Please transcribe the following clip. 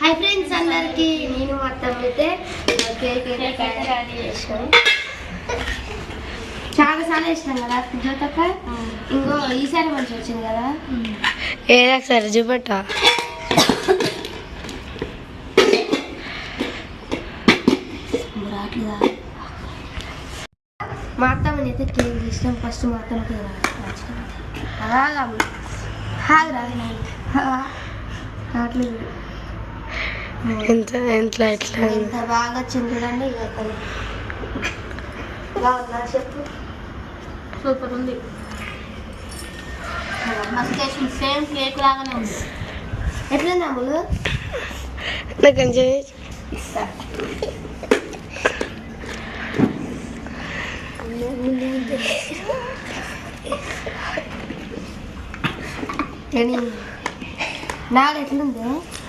Hi friends అందరికి నేను మా అత్తమ్మ అయితే కేక్ అయితే చేసాం చాలా సార్లు వేసినాం కదా జ్యోతక్క ఇంకో ఈసారి మంచి వచ్చింది కదా? ఏదో సరే చూపెట్ట. రావట్లేదా మా అత్తమ్మని అయితే కేక్ తీసినాం ఫస్ట్ మా అత్తమ్మకి అలాగా హాగరా రావట్లేదు ఎంత ఎంత ఎట్లా? ఎంత బాగా వచ్చింది చూడండి చెప్పు. సూపర్ ఉంది. సేమ్ కేక్ లాగానే ఉంది. ఎట్లుంది అమ్ములు? నాకు కొంచెం ఇస్తా. నాది ఎట్లుంది?